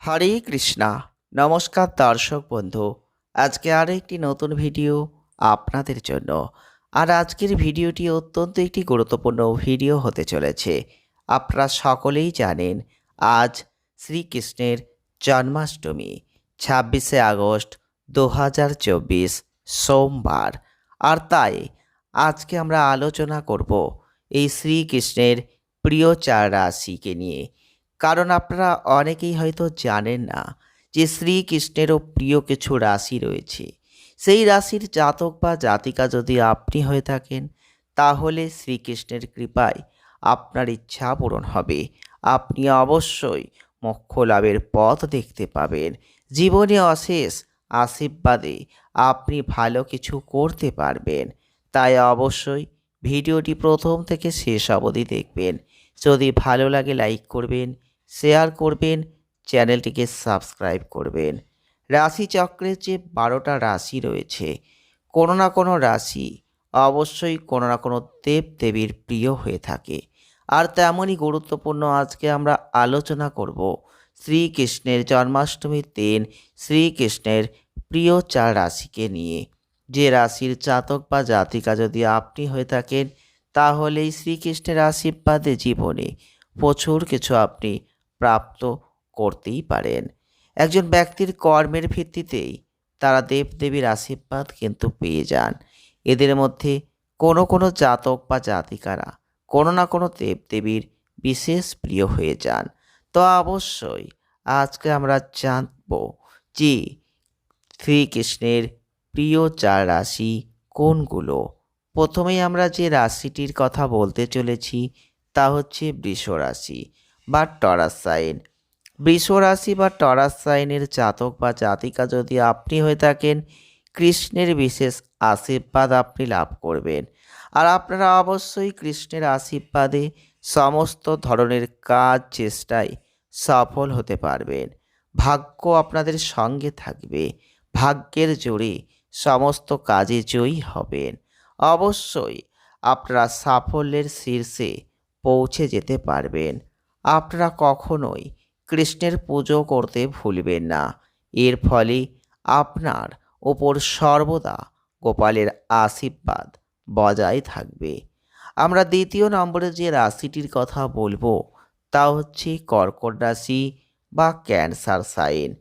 হরে কৃষ্ণা। নমস্কার দর্শক বন্ধু। আজকে আরও একটি নতুন ভিডিও আপনাদের জন্য। আর আজকের ভিডিওটি অত্যন্ত একটি গুরুত্বপূর্ণ ভিডিও হতে চলেছে। আপনারা সকলেই জানেন, আজ শ্রীকৃষ্ণের জন্মাষ্টমী, ছাব্বিশে আগস্ট দু হাজার চব্বিশ সোমবার। আর তাই আজকে আমরা আলোচনা করব এই শ্রীকৃষ্ণের প্রিয় চার রাশিকে নিয়ে। কারণ আপনারা অনেকেই হয়তো জানেন না যে শ্রীকৃষ্ণেরও প্রিয় কিছু রাশি রয়েছে। সেই রাশির জাতক বা জাতিকা যদি আপনি হয়ে থাকেন, তাহলে শ্রীকৃষ্ণের কৃপায় আপনার ইচ্ছা পূরণ হবে। আপনি অবশ্যই মোক্ষ লাভের পথ দেখতে পাবেন। জীবনে অশেষ আশীর্বাদে আপনি ভালো কিছু করতে পারবেন। তাই অবশ্যই ভিডিওটি প্রথম থেকে শেষ অবধি দেখবেন। যদি ভালো লাগে লাইক করবেন শেয়ার করবেন, চ্যানেলটিকে সাবস্ক্রাইব করবেন। রাশিচক্রের যে বারোটা রাশি রয়েছে, কোনো না কোনো রাশি অবশ্যই কোনো না কোনো দেব দেবীর প্রিয় হয়ে থাকে। আর তেমনই গুরুত্বপূর্ণ আজকে আমরা আলোচনা করব শ্রীকৃষ্ণের জন্মাষ্টমীর দিন, শ্রীকৃষ্ণের প্রিয় চার রাশিকে নিয়ে। যে রাশির জাতক বা জাতিকা যদি আপনি হয়ে থাকেন, তাহলেই শ্রীকৃষ্ণের আশীর্বাদে জীবনে প্রচুর কিছু আপনি প্রাপ্ত করতেই পারেন। একজন ব্যক্তির কর্মের ভিত্তিতেই তারা দেবদেবীর আশীর্বাদ কিন্তু পেয়ে যান। এদের মধ্যে কোনো কোনো জাতক বা জাতিকারা কোনো না কোনো দেবদেবীর বিশেষ প্রিয় হয়ে যান। তো অবশ্যই আজকে আমরা জানব যে শ্রীকৃষ্ণের প্রিয় চার রাশি কোনগুলো? প্রথমেই আমরা যে রাশিটির কথা বলতে চলেছি তা হচ্ছে বৃষ রাশি বা টরাস সাইন বৃষ রাশি বা টরাস সাইনের জাতক বা জাতিকা যদি আপনি হয়ে থাকেন, কৃষ্ণের বিশেষ আশীর্বাদ আপনি লাভ করবেন। আর আপনারা অবশ্যই কৃষ্ণের আশীর্বাদে সমস্ত ধরনের কাজ, চেষ্টায় সফল হতে পারবেন। ভাগ্য আপনাদের সঙ্গে থাকবে, ভাগ্যের জোরে সমস্ত কাজে জয়ী হবেন। অবশ্যই আপনারা সাফল্যের শীর্ষে পৌঁছে যেতে পারবেন। আপনারা কখনোই কৃষ্ণের পুজো করতে ভুলবেন না। এর ফলে আপনার ওপর সর্বদা গোপালের আশীর্বাদ বজায় থাকবে। আমরা দ্বিতীয় নম্বরে যে রাশিটির কথা বলব, তা হচ্ছে কর্কট রাশি বা ক্যান্সার সাইন।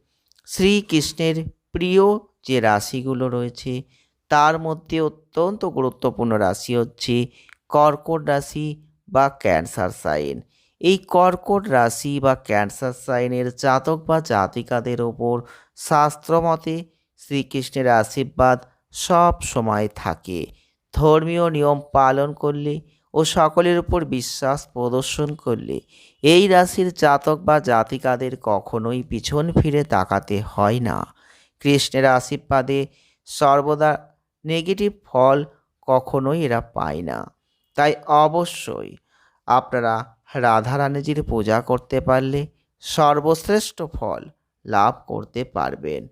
শ্রীকৃষ্ণের প্রিয় যে রাশিগুলো রয়েছে, তার মধ্যে অত্যন্ত গুরুত্বপূর্ণ রাশি হচ্ছে কর্কট রাশি বা ক্যান্সার সাইন। এই কর্কট রাশি বা ক্যান্সার সাইনের জাতক বা জাতিকাদের ওপর শাস্ত্রমতে শ্রীকৃষ্ণের আশীর্বাদ সব সময় থাকে। ধর্মীয় নিয়ম পালন করলে ও সকলের উপর বিশ্বাস প্রদর্শন করলে এই রাশির জাতক বা জাতিকাদের কখনোই পিছন ফিরে তাকাতে হয় না। কৃষ্ণের আশীর্বাদে সর্বদা নেগেটিভ ফল কখনোই এরা পায় না। তাই অবশ্যই আপনারা রাধারানীজির পূজা করতে পারলে সর্বশ্রেষ্ঠ ফল লাভ করতে পারবেন।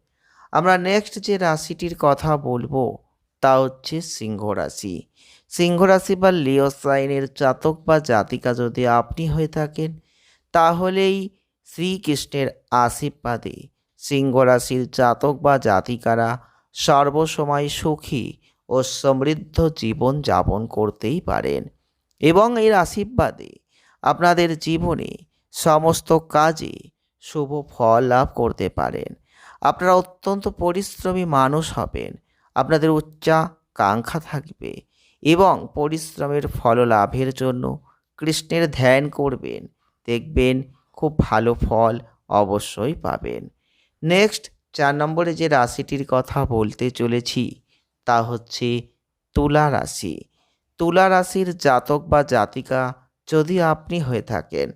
আমরা নেক্সট যে রাশিটির কথা বলব, তা হচ্ছে সিংহ রাশি। সিংহ রাশি বা লিও সাইনের জাতক বা জাতিকা যদি আপনি হয়ে থাকেন, তাহলেই শ্রীকৃষ্ণের আশীর্বাদে সিংহ রাশির জাতক বা জাতিকারা সর্বসময় সুখী ও সমৃদ্ধ জীবন যাপন করতেই পারেন এবং এর আশীর্বাদে আপনাদের জীবনে সমস্ত কাজে শুভ ফল লাভ করতে পারেন। আপনারা অত্যন্ত পরিশ্রমী মানুষ হবেন। আপনাদের উচ্চাকাঙ্ক্ষা থাকবে এবং পরিশ্রমের ফল লাভের জন্য কৃষ্ণের ধ্যান করবেন। দেখবেন খুব ভালো ফল অবশ্যই পাবেন। নেক্সট চার নম্বরে যে রাশিটির কথা বলতে চলেছি তা হচ্ছে তুলা রাশি। তুলা রাশির জাতক বা জাতিকা যদি আপনি হয়ে থাকেন,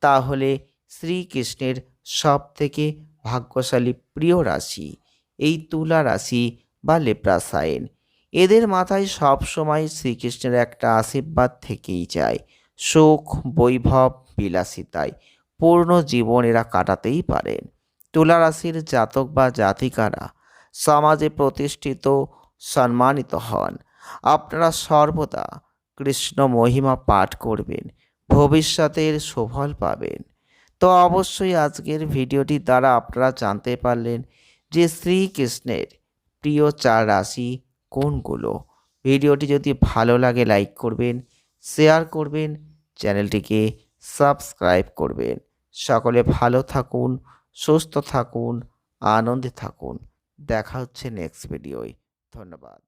তাহলে শ্রীকৃষ্ণের সব থেকে ভাগ্যশালী প্রিয় রাশি এই তুলা রাশি বা লেপ্রাসাইন এদের মাথায় সব সময় শ্রীকৃষ্ণের একটা আশীর্বাদ থেকেই যায়। সুখ বৈভব, বিলাসিতায় পূর্ণ জীবন এরা কাটাতেই পারেন। তুলা রাশির জাতক বা জাতিকারা সমাজে প্রতিষ্ঠিত, সম্মানিত হন। আপনারা সর্বদা কৃষ্ণ মহিমা পাঠ করবেন, ভবিষ্যতের সুফল পাবেন। তো অবশ্যই আজকের ভিডিওটি দ্বারা আপনারা জানতে পারলেন যে শ্রীকৃষ্ণের প্রিয় চার রাশি কোনগুলো। ভিডিওটি যদি ভালো লাগে লাইক করবেন, শেয়ার করবেন, চ্যানেলটিকে সাবস্ক্রাইব করবেন। সকলে ভালো থাকুন, সুস্থ থাকুন, আনন্দে থাকুন। দেখা হচ্ছে নেক্সট ভিডিওয় ধন্যবাদ।